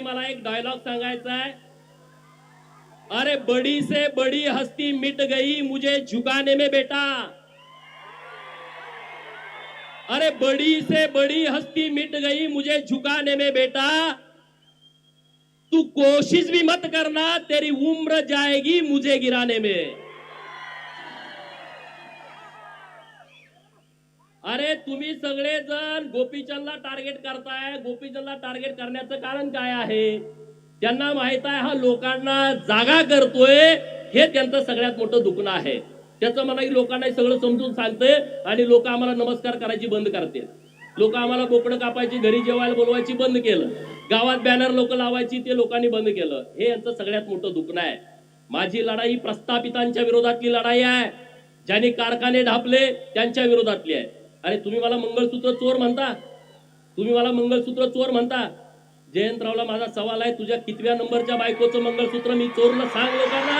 मला एक डायलॉग सांगायचा आहे. अरे बड़ी से बड़ी हस्ती मिट गई मुझे झुकाने में बेटा. अरे बड़ी से बड़ी हस्ती मिट गई मुझे झुकाने में बेटा. तू कोशिश भी मत करना, तेरी उम्र जाएगी मुझे गिराने में. अरे तुम्ही सगळेजण गोपीचंदला टार्गेट करताय. गोपीचंदला टार्गेट करण्याचं कारण काय आहे? त्यांना माहीत आहे हा लोकांना जागा करतोय. हे त्यांचं सगळ्यात मोठं दुखणं आहे. त्याचं मला लोकांना सगळं समजून सांगते आणि लोक आम्हाला नमस्कार करायची बंद करते लोक आम्हाला बोकडं कापायची घरी जेवायला बोलवायची बंद केलं. गावात बॅनर लोक लावायची ते लोकांनी बंद केलं. हे यांचं सगळ्यात मोठं दुखणं आहे. माझी लढाई प्रस्थापितांच्या विरोधातली लढाई आहे. ज्यांनी कारखाने ढापले त्यांच्या विरोधातली आहे. अरे तुम्ही मला मंगळसूत्र चोर म्हणता? तुम्ही मला मंगळसूत्र चोर म्हणता? जयंतरावला माझा सवाल आहे तुझ्या कितव्या नंबरच्या बायकोचं मंगळसूत्र मी चोरलं सांग लोकांना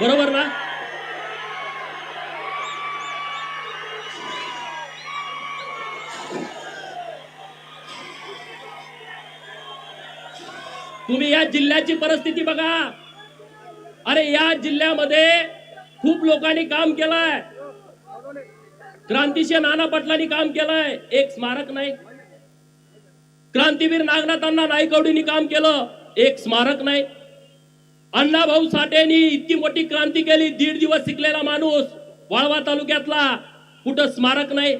बरोबर ना? जिल्ह्याची परिस्थिती बघा. अरे या जिल्ह्यामध्ये खूप लोकांनी काम केलंय. क्रांतीशी नाना पाटलांनी काम केलंय. एक स्मारक नाही. क्रांतीवीर नागनाथांना नाईकवडींनी काम केलं. एक स्मारक नाही. अण्णाभाऊ साठेंनी इतकी मोठी क्रांती केली. दीड दिवस शिकलेला माणूस वाळवा तालुक्यातला. कुठं स्मारक नाही.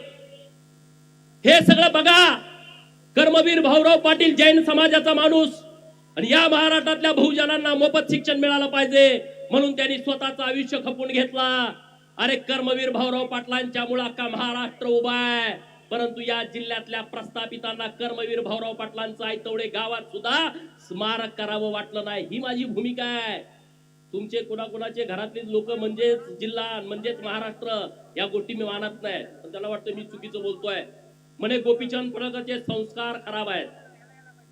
हे सगळं बघा. कर्मवीर भाऊराव पाटील जैन समाजाचा माणूस. आणि या महाराष्ट्रातल्या बहुजनांना मोफत शिक्षण मिळालं पाहिजे म्हणून त्यांनी स्वतःचं आयुष्य खपून घेतला. अरे कर्मवीर भाऊराव पाटलांच्या मुळे अख्खा महाराष्ट्र उभा आहे? परंतु या जिल्ह्यातल्या प्रस्थापितांना कर्मवीर भाऊराव पाटलांचं आयतवडे गावात सुद्धा स्मारक करावं वाटलं नाही. ही माझी भूमिका आहे. तुमचे कुणाकुणाचे घरातले लोक म्हणजेच जिल्हा म्हणजेच महाराष्ट्र या गोष्टी मी मानत नाही. पण त्याला वाटतं मी चुकीचं बोलतोय. म्हणे गोपीचंद पडळकरचे संस्कार खराब आहेत.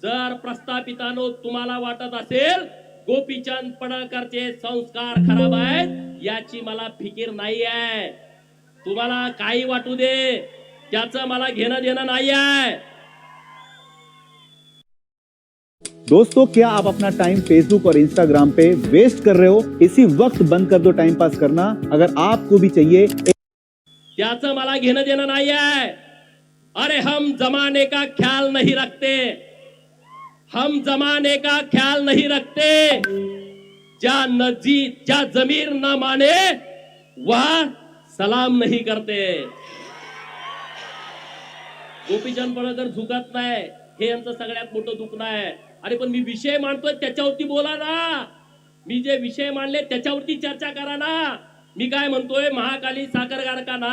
जर प्रस्थापितानो तुम्हाला वाटत असेल गोपीचंद पडळकरचे संस्कार खराब आहेत याची मला फिकीर नाही आहे तुम्हाला काही वाटू दे त्याचं मला घेणं देणं नाही आहे दोस्तों क्या आप अपना टाइम फेसबुक और इंस्टाग्राम पे वेस्ट कर रहे हो? इसी वक्त बंद कर दो टाइम पास करना। अगर आपको भी चाहिए त्याचं मला घेणं देणं नाही आहे अरे हम जमाने का ख्याल नहीं रखते. हम जमाने का ख्याल नहीं रखते। क्या नजी क्या जमीर न माने वह सलाम नहीं करते। गोपीचंद जर झुकत नाही हे यांचं सगळ्यात मोठं दुखणं आहे. अरे पण मी विषय मांडतोय त्याच्यावरती बोला ना. मी जे विषय मांडले त्याच्यावरती चर्चा करा ना. मी काय म्हणतोय महाकाली साखर कारखाना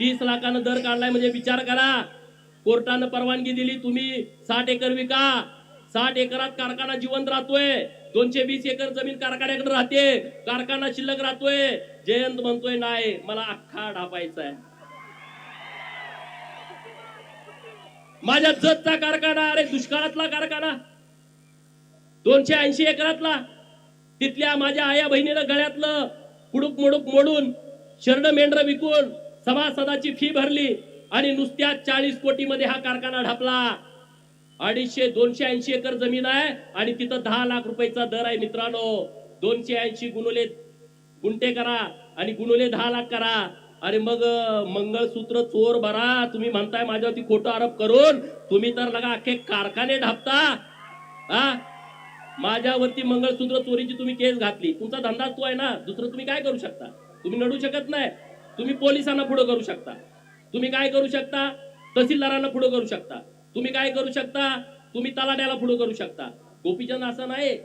तीस लाखानं दर काढलाय म्हणजे विचार करा. कोर्टानं परवानगी दिली तुम्ही साठ एकर विका. साठ एकरात कारखाना जिवंत राहतोय. दोनशे वीस एकर जमीन कारखान्याकडे राहते. कारखाना शिल्लक राहतोय. जयंत म्हणतोय नाही मला अख्खा ढापायचा आहे. माझ्या जतचा कारखाना अरे दुष्काळातला कारखाना. दोनशे ऐंशी एकरातला. तिथल्या माझ्या आया बहिणीनं गळ्यातलं कुडूक मुडूक मोडून शरण मेंढर विकून सभासदाची फी भरली आणि नुसत्या चाळीस कोटी मध्ये हा कारखाना ढापला. अडीचशे दोनशे ऐंशी एकर जमीन आहे आणि तिथं दहा लाख रुपयाचा दर आहे मित्रांनो. दोनशे ऐंशी गुणुले गुंठे करा आणि गुणुले दहा लाख करा. अरे मग मंगळसूत्र चोर भरा तुम्ही म्हणताय माझ्यावरती खोटं आरोप करून तुम्ही तर लगा अख्खे कारखाने ढापता. हा? माझ्यावरती मंगळसूत्र चोरीची तुम्ही केस घातली. तुमचा धंदा तो आहे ना दुसरं तुम्ही काय करू शकता? तुम्ही नडू शकत नाही. तुम्ही पोलिसांना पुढे करू शकता. तुम्ही काय करू शकता? तहसीलदारांना पुढे करू शकता. तुम्ही काय करू शकता? तुम्ही तलाट्याला पुढे करू शकता. गोपीचंद असं नाही.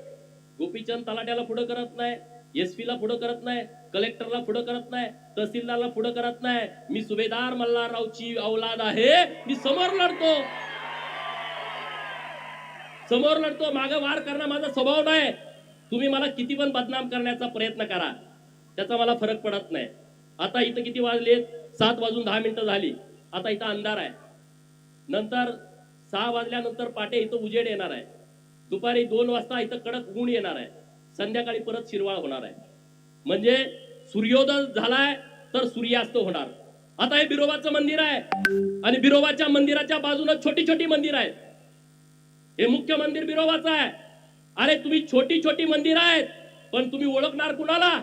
गोपीचंद तलाट्याला पुढे करत नाही. एसपी ला पुढं करत नाही. कलेक्टरला पुढं करत नाही. तहसीलदारला पुढं करत नाही. मी सुभेदार मल्हाररावची औलाद आहे. मी समोर लढतो. समोर लढतो. मागे वार करणं माझा स्वभाव नाही. तुम्ही मला किती पण बदनाम करण्याचा प्रयत्न करा. त्याचा मला फरक पडत नाही. आता इथं किती वाजले? सात वाजून दहा मिनिटं झाली. आता इथं अंधार आहे. नंतर सहा वाजल्यानंतर पाटे इथं उजेड येणार आहे. दुपारी दोन वाजता इथं कडक ऊन येणार आहे. संध्याकाळी परत शिरवाळ होणार आहे. म्हणजे सूर्योदय झालाय तर सूर्यास्त होणार. आता हे बिरोबाचं मंदिर आहे. आणि बिरोबाच्या मंदिराच्या बाजूला छोटी छोटी मंदिर आहेत. हे मुख्य मंदिर बिरोबाचं आहे. अरे तुम्ही छोटी छोटी मंदिर आहेत पण तुम्ही ओळखणार कुणाला?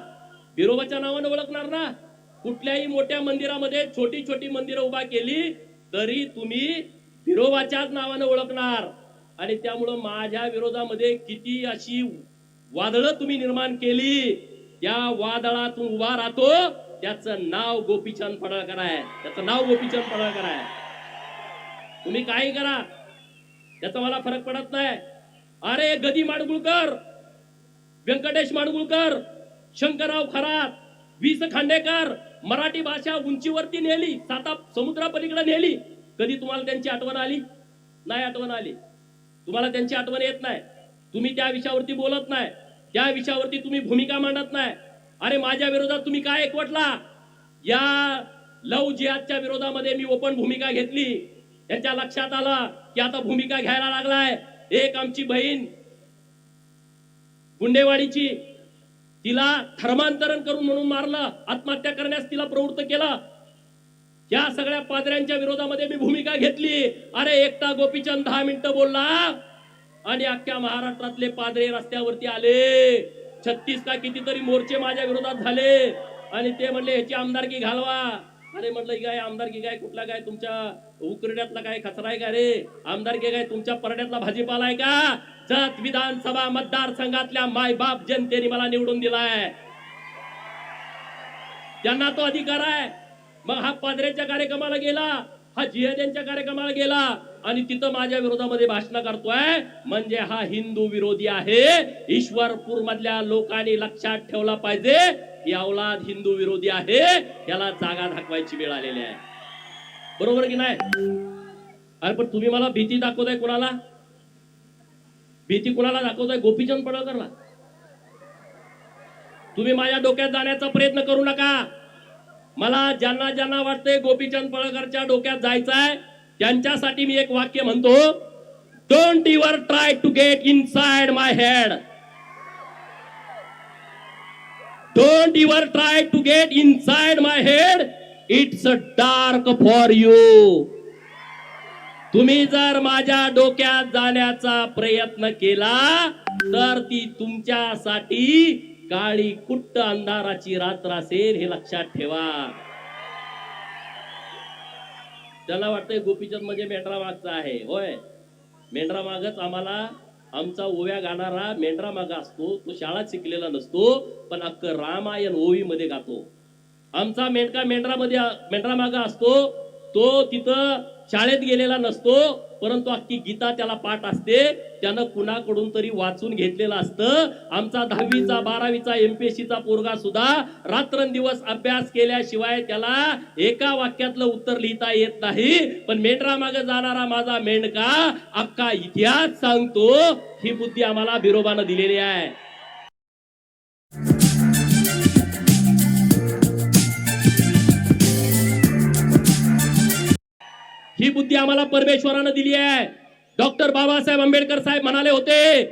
बिरोबाच्या नावानं ओळखणार ना? कुठल्याही मोठ्या मंदिरामध्ये छोटी छोटी मंदिरं उभा केली तरी तुम्ही बिरोबाच्याच नावाने ओळखणार. आणि त्यामुळं माझ्या विरोधामध्ये किती अशी वादळं तुम्ही निर्माण केली त्या वादळातून उभा राहतो त्याचं नाव गोपीचंद पडळकर आहे. त्याचं नाव गोपीचंद पडळकर आहे. तुम्ही काही करा. त्याचा मला फरक पडत नाही. अरे गदी माडगुळकर व्यंकटेश माडगुळकर शंकरराव खरात वी स खांडेकर मराठी भाषा उंचीवरती नेली साता समुद्रापलीकडे नेली. कधी तुम्हाला त्यांची आठवण आली? नाही आठवण आली. तुम्हाला त्यांची आठवण येत नाही. तुम्ही त्या विषयावरती बोलत नाही. त्या विषयावरती तुम्ही भूमिका मांडत नाही. अरे माझ्या विरोधात तुम्ही काय एकवटला? या लव जिहादच्या विरोधामध्ये मी ओपन भूमिका घेतली. त्यांच्या लक्षात आलं की आता भूमिका घ्यायला लागलाय. एक आमची बहीण गुंडेवाडीची तिला धर्मांतरण करून म्हणून मारलं आत्महत्या करण्यास तिला प्रवृत्त केलं. या सगळ्या पादऱ्यांच्या विरोधामध्ये मी भूमिका घेतली. अरे एकटा गोपीचंद दहा मिनिटं बोलला. आणि अख्ख्या महाराष्ट्रातले पादरे रस्त्यावरती आले. छत्तीस का कितीतरी मोर्चे माझ्या विरोधात झाले. आणि ते म्हणले ह्याची आमदारकी घालवा. अरे म्हटलं काय आमदारकी काय? कुठला काय तुमच्या उकरड्यातला काय कचरा आहे का रे? आमदारकी काय तुमच्या परड्यातला भाजीपाला आहे का? जत विधानसभा मतदारसंघातल्या माय बाप जनतेने मला निवडून दिलाय. त्यांना तो अधिकार आहे. मग हा पादरेच्या कार्यक्रमाला गेला हा जिहाद्यांच्या कार्यक्रमाला गेला आणि तिथं माझ्या विरोधामध्ये भाषण करतोय. म्हणजे हा हिंदू विरोधी आहे. ईश्वरपूर मधल्या लोकांनी लक्षात ठेवला पाहिजे की अवलाद हिंदू विरोधी आहे. याला जागा दाखवायची वेळ आलेली आहे. बरोबर की नाही? अरे पण तुम्ही मला भीती दाखवताय कोणाला? भीती कोणाला दाखवताय? गोपीचंद पडळकरला. तुम्ही माझ्या डोक्यात जाण्याचा प्रयत्न करू नका. मला ज्यांना ज्यांना वाटतंय गोपीचंद पळकरच्या डोक्यात जायचंय त्यांच्यासाठी मी एक वाक्य म्हणतो. Don't your try to get inside my head don't your try to get inside my head it's a dark for you तुम्ही जर माझ्या डोक्यात जाण्याचा प्रयत्न केला तर ती तुमच्यासाठी काळी कुट्ट अंधाराची रात्र असेल हे लक्षात ठेवा. त्याला वाटतंय गोपीचंद म्हणजे मेंढरा मागचा आहे. होय. मेंढरा मागच आम्हाला आमचा ओव्या गाणारा मेंढरा मागा असतो. तो शाळा शिकलेला नसतो पण अख्ख रामायण ओवी मध्ये गातो. आमचा मेंढका मेंढरामध्ये मेंढरा मागा असतो तो तिथं शाळेत गेलेला नसतो परंतु अख्खी गीता त्याला पाठ असते त्यानं कुणाकडून तरी वाचून घेतलेलं असतं. आमचा दहावीचा बारावीचा एमपीएससीचा पोरगा सुद्धा रात्रंदिवस अभ्यास केल्याशिवाय त्याला एका वाक्यातलं उत्तर लिहिता येत नाही. पण मेंढरा मागे जाणारा माझा मेंढका अख्खा इतिहास सांगतो ही बुद्धी आम्हाला बिरोबानं दिलेली आहे. ही बुद्धी आम्हाला परमेश्वरानं दिली आहे. डॉक्टर बाबासाहेब आंबेडकर साहेब म्हणाले होते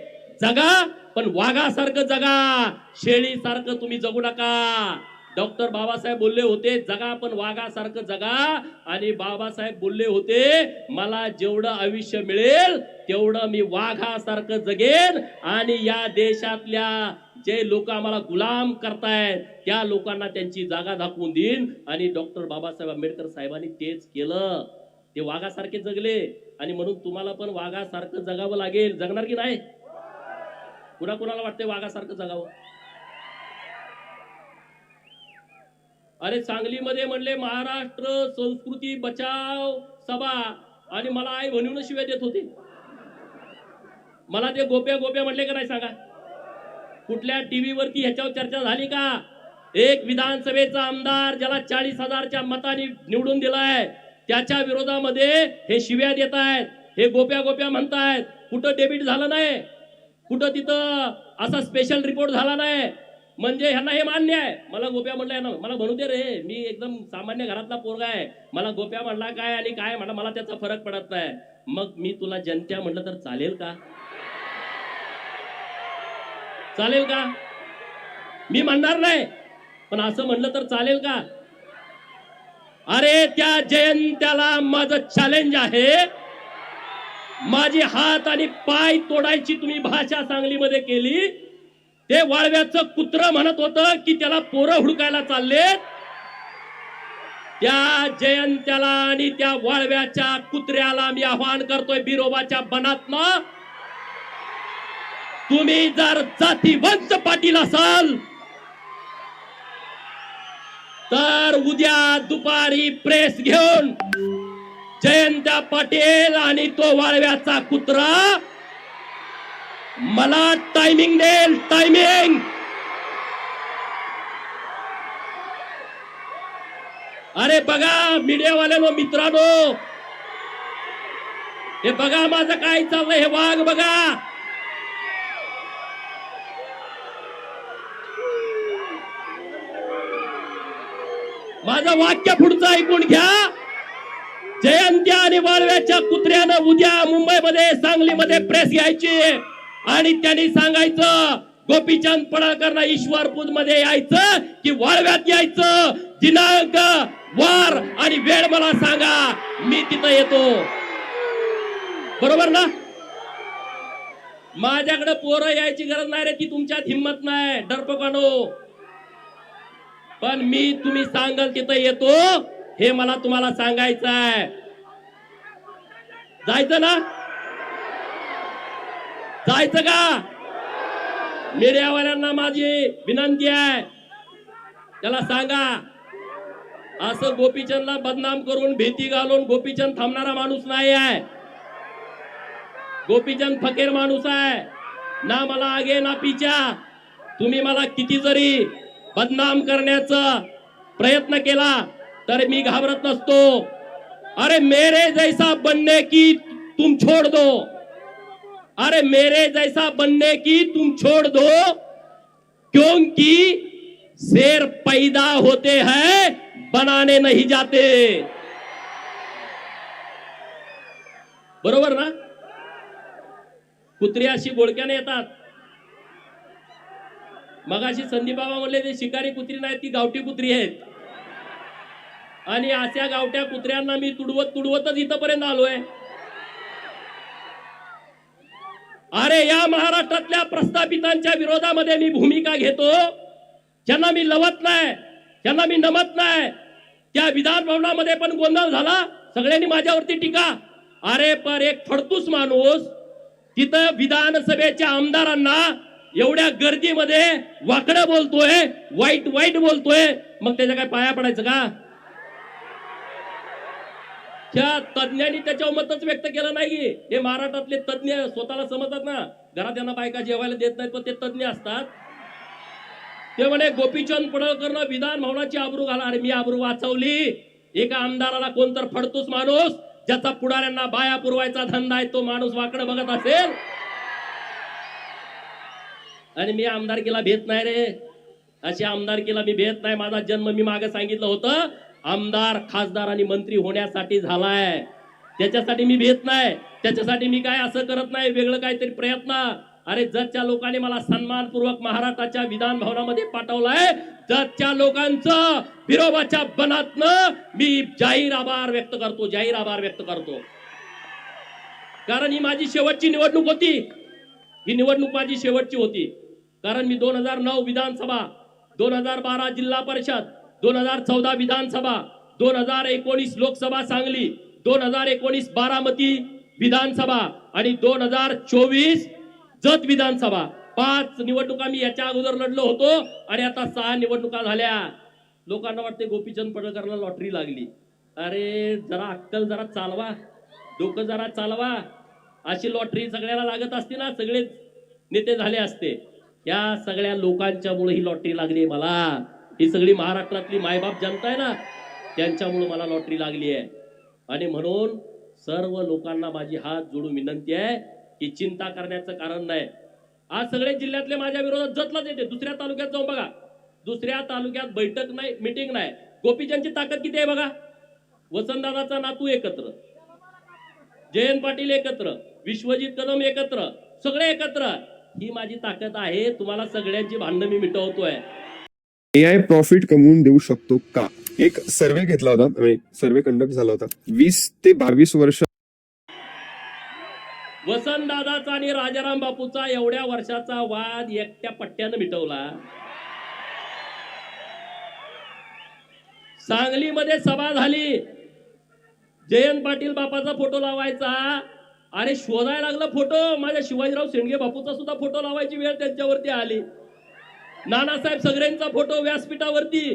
जगा पण वाघासारखं जगा शेळीसारखं तुम्ही जगू नका. डॉक्टर बाबासाहेब बोलले होते जगा पण वाघासारखं जगा. आणि बाबासाहेब बोलले होते मला जेवढं आयुष्य मिळेल तेवढं मी वाघासारखं जगेन. आणि या देशातल्या जे लोक आम्हाला गुलाम करतायत त्या लोकांना त्यांची जागा दाखवून देईन. आणि डॉक्टर बाबासाहेब आंबेडकर साहेबांनी तेच केलं. ते वाघासारखे जगले आणि म्हणून तुम्हाला पण वाघासारखं जगावं लागेल. जगणार की नाही? कुणा कुणाला वाटतंय वाघासारखं जगावं? अरे सांगलीमध्ये म्हणले महाराष्ट्र संस्कृती बचाव सभा. आणि मला आई म्हणून शिव्या देत होते. मला ते गोप्या गोप्या म्हणले का नाही सांगा? कुठल्या टीव्हीवरती ह्याच्यावर चर्चा झाली का? एक विधानसभेचा आमदार ज्याला चाळीस हजारच्या मताने निवडून दिलाय त्याच्या विरोधामध्ये हे शिव्या देत आहेत हे गोप्या गोप्या म्हणतायत कुठं डेबिट झालं नाही कुठं तिथं असा स्पेशल रिपोर्ट झाला नाही. म्हणजे ह्यांना हे मान्य आहे. मला गोप्या म्हणलं यांना मला म्हणू दे रे मी एकदम सामान्य घरातला पोरगा आहे. मला गोप्या म्हणला काय आणि काय म्हणा मला त्याचा फरक पडत नाही. मग मी तुला जनत्या म्हटलं तर चालेल का? चालेल का? मी म्हणणार नाही. पण असं म्हणलं तर चालेल का? अरे त्या जयंत्याला माझं चॅलेंज आहे. माझी हात आणि पाय तोडायची तुम्ही भाषा सांगलीमध्ये केली. ते वाळव्याचं कुत्र म्हणत होतं की त्याला पोरं हुडकायला चालले. त्या जयंत्याला आणि त्या वाळव्याच्या कुत्र्याला मी आव्हान करतोय बिरोबाच्या बनातनं. तुम्ही जर जातीवंत पाटील असाल तर उद्या दुपारी प्रेस घेऊन जयंत्या पाटील आणि तो वाळव्याचा कुत्रा मला टायमिंग देईल टायमिंग अरे बघा मीडियावाल्यानो मित्रांनो. हे बघा माझं काय चाललंय हे वाघ बघा. माझं वाक्य पुढचं ऐकून घ्या. जयंत्या आणि वाळव्याच्या कुत्र्यानं उद्या मुंबईमध्ये सांगलीमध्ये प्रेस घ्यायची आणि त्यांनी सांगायचं गोपीचंद पडळकरना ईश्वरपूजमध्ये यायचं की वाळव्यात यायचं. दिनांक वार आणि वेळ मला सांगा. मी तिथं येतो. बरोबर ना? माझ्याकडे पोरं यायची गरज नाही रे ती तुमच्यात हिंमत नाही. डरपकानो. पण मी तुम्ही सांगाल तिथं येतो हे मला तुम्हाला सांगायचं आहे. जायचं ना? जायचं का? मीडियावाल्यांना माझी विनंती आहे. त्याला सांगा असं गोपीचंदला बदनाम करून भीती घालून गोपीचंद थांबणारा माणूस नाही आहे. गोपीचंद फकीर माणूस आहे. ना मला आगे ना पिच्या तुम्ही मला किती जरी बदनाम करण्याचा प्रयत्न केला तर मी घाबरत नसतो. अरे मेरे जैसा बनने की तुम छोड़ दो. अरे मेरे जैसा बनने की तुम छोड़ दो क्योंकि शेर पैदा होते हैं बनाने नहीं जाते. बरोबर ना? कुत्री अशी बोळक्याने येतात. मगाशी संदीप बाबा म्हणले ते शिकारी कुत्री नाही ती गावठी कुत्री आहेत. आणि अशा गावठ्या कुत्र्यांना मी तुडवत तुडवतच इथपर्यंत आलोय. अरे या महाराष्ट्रातल्या प्रस्थापितांच्या विरोधामध्ये मी भूमिका घेतो. ज्यांना मी लवत नाही ज्यांना मी नमत नाही त्या विधान भवनामध्ये पण गोंधळ झाला. सगळ्यांनी माझ्यावरती टीका. अरे पर एक फडतूस माणूस तिथं विधानसभेच्या आमदारांना एवढ्या गर्दीमध्ये वाकडं बोलतोय वाईट वाईट बोलतोय. मग त्याच्या काय पाया पडायचं का? त्या तज्ञांनी त्याच्यावर मतच व्यक्त केलं नाही. हे महाराष्ट्रातले तज्ञ स्वतःला समजतात ना. घरात त्यांना बायका जेवायला देत नाहीत पण ते तज्ञ असतात. ते म्हणे गोपीचंद पडळकरनं विधान भवनाची आबरू घाला. अरे मी आबरू वाचवली. एका आमदाराला कोणतर फडतोस माणूस ज्याचा पुढाऱ्यांना बाया पुरवायचा धंदा आहे तो माणूस वाकडं बघत असेल. आणि मी आमदारकीला भेट नाही रे. अशी आमदारकीला मी भेट नाही. माझा जन्म मी मागे सांगितलं होतं. आमदार खासदार आणि मंत्री होण्यासाठी झालाय. त्याच्यासाठी मी भेट नाही. त्याच्यासाठी मी काय असं करत नाही. वेगळं काहीतरी प्रयत्न. अरे जतच्या लोकांनी मला सन्मानपूर्वक महाराष्ट्राच्या विधान भवनामध्ये पाठवलाय. जतच्या लोकांचं विरोधाच्या बनातनं मी जाहीर आभार व्यक्त करतो. जाहीर आभार व्यक्त करतो. कारण ही माझी शेवटची निवडणूक होती. ही निवडणूक माझी शेवटची होती. कारण मी दोन हजार नऊ विधानसभा दोन हजार बारा जिल्हा परिषद दोन हजार चौदा विधानसभा दोन हजार एकोणीस लोकसभा सांगली दोन हजार एकोणीस बारामती विधानसभा आणि दोन हजार चोवीस जत विधानसभा. पाच निवडणुका मी याच्या अगोदर लढलो होतो आणि आता सहा निवडणुका झाल्या. लोकांना वाटते गोपीचंद पडळकरला लॉटरी लागली. अरे जरा अक्कल जरा चालवा डोकं जरा चालवा. अशी लॉटरी सगळ्याला लागत असते ना सगळेच नेते झाले असते. या सगळ्या लोकांच्यामुळे ही लॉटरी लागली आहे मला. ही सगळी महाराष्ट्रातली मायबाप जनता आहे ना त्यांच्यामुळे मला लॉटरी लागली आहे. आणि म्हणून सर्व लोकांना माझी हात जोडून विनंती आहे की चिंता करण्याचं कारण नाही. आज सगळे जिल्ह्यातले माझ्या विरोधात जतलाच येते. दुसऱ्या तालुक्यात जाऊन बघा. दुसऱ्या तालुक्यात बैठक नाही मिटिंग नाही. गोपीचंदची ताकद किती आहे बघा? वसंतदादाचा नातू एकत्र. जयंत पाटील एकत्र. विश्वजित कदम एकत्र सगळे एकत्र. ही माझी ताकद आहे तुम्हाला सगळ्यांची भांडणं मी मिटवतोय. एआय प्रॉफिट कमवून देऊ शकतो का? एक सर्वे घेतला होता सर्वे कंडक्ट झाला होता. वीस ते बावीस वर्ष वसंतदादाचा आणि राजाराम बापूचा एवढ्या वर्षाचा वाद एकट्या पट्ट्यानं मिटवला. सांगलीमध्ये सभा झाली. जयंत पाटील बापाचा फोटो लावायचा. अरे शोधायला लागला फोटो. माझ्या शिवाजीराव शेंडगे बापूचा सुद्धा फोटो लावायची वेळ त्यांच्यावरती आली. नानासाहेब सगळ्यांचा फोटो व्यासपीठावरती.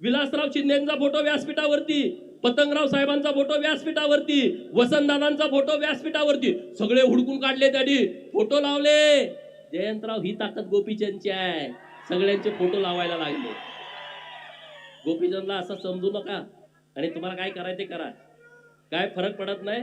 विलासराव शिंदेचा फोटो व्यासपीठावरती. पतंगराव साहेबांचा फोटो व्यासपीठावरती. वसंतदादांचा फोटो व्यासपीठावरती. सगळे हुडकून काढले त्यांनी. फोटो लावले. जयंतराव ही ताकद गोपीचंदची आहे. सगळ्यांचे फोटो लावायला लागले. गोपीचंदला असं समजू नका. आणि तुम्हाला काय करायचं ते करा. काय फरक पडत नाही.